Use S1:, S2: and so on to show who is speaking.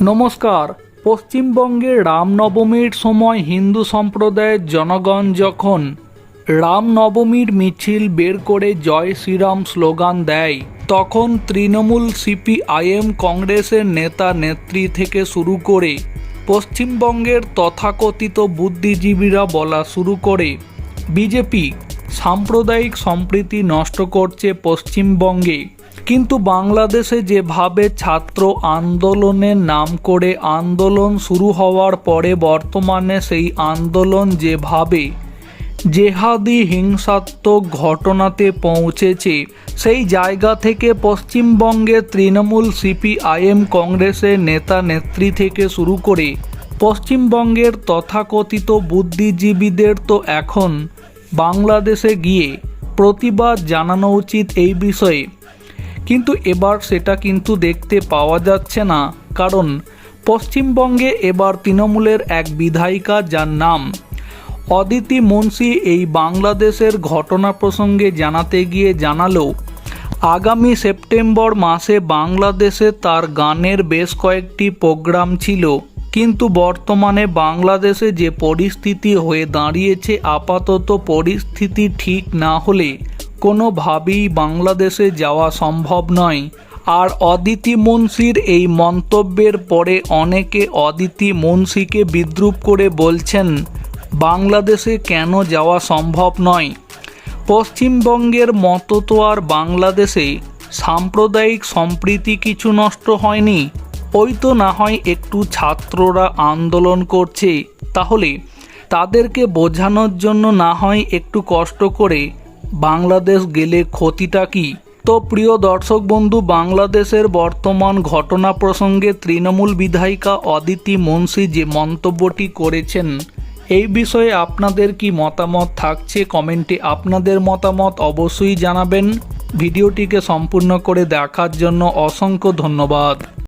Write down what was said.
S1: নমস্কার। পশ্চিমবঙ্গে রামনবমীর সময় হিন্দু সম্প্রদায়ের জনগণ যখন রামনবমীর মিছিল বের করে জয় শ্রীরাম স্লোগান দেয়, তখন তৃণমূল সিপিআইএম কংগ্রেসের নেতা নেত্রী থেকে শুরু করে পশ্চিমবঙ্গের তথাকথিত বুদ্ধিজীবীরা বলা শুরু করে। বিজেপি সাম্প্রদায়িক সম্প্রীতি নষ্ট করছে পশ্চিমবঙ্গে। কিন্তু বাংলাদেশে যেভাবে ছাত্র আন্দোলনের নাম করে আন্দোলন শুরু হওয়ার পরে বর্তমানে সেই আন্দোলন যেভাবে জেহাদি হিংসাত্মক ঘটনাতে পৌঁছেছে, সেই জায়গা থেকে পশ্চিমবঙ্গের তৃণমূল সিপিআইএম কংগ্রেসের নেতা নেত্রী থেকে শুরু করে পশ্চিমবঙ্গের তথাকথিত বুদ্ধিজীবীদের তো এখন বাংলাদেশে গিয়ে প্রতিবাদ জানানো উচিত এই বিষয়ে। কিন্তু এবার সেটা কিন্তু দেখতে পাওয়া যাচ্ছে না, কারণ পশ্চিমবঙ্গে এবার তৃণমূলের এক বিধায়িকা যার নাম অদিতি মুন্সি এই বাংলাদেশের ঘটনা প্রসঙ্গে জানাতে গিয়ে জানালো আগামী সেপ্টেম্বর মাসে বাংলাদেশে তার গানের বেশ কয়েকটি প্রোগ্রাম ছিল, কিন্তু বর্তমানে বাংলাদেশে যে পরিস্থিতি হয়ে দাঁড়িয়েছে, আপাতত পরিস্থিতি ঠিক না হলে কোনোভাবেই বাংলাদেশে যাওয়া সম্ভব নয়। আর অদিতি মুন্সির এই মন্তব্যের পরে অনেকে অদিতি মুন্সিকে বিদ্রুপ করে বলছেন, বাংলাদেশে কেন যাওয়া সম্ভব নয়? পশ্চিমবঙ্গের মতো তো আর বাংলাদেশে সাম্প্রদায়িক সম্প্রীতি কিছু নষ্ট হয়নি। ওই তো না হয় একটু ছাত্ররা আন্দোলন করছে। তাহলে তাদেরকে বোঝানোর জন্য না হয় একটু কষ্ট করে বাংলাদেশ গেলে ক্ষতিটা কি? তো প্রিয় দর্শক বন্ধু, বাংলাদেশের বর্তমান ঘটনা প্রসঙ্গে তৃণমূল বিধায়িকা অদিতি মুন্সি যে মন্তব্যটি করেছেন, এই বিষয়ে আপনাদের কি মতামত থাকছে? কমেন্টে আপনাদের মতামত অবশ্যই জানাবেন। ভিডিওটিকে সম্পূর্ণ করে দেখার জন্য অসংখ্য ধন্যবাদ।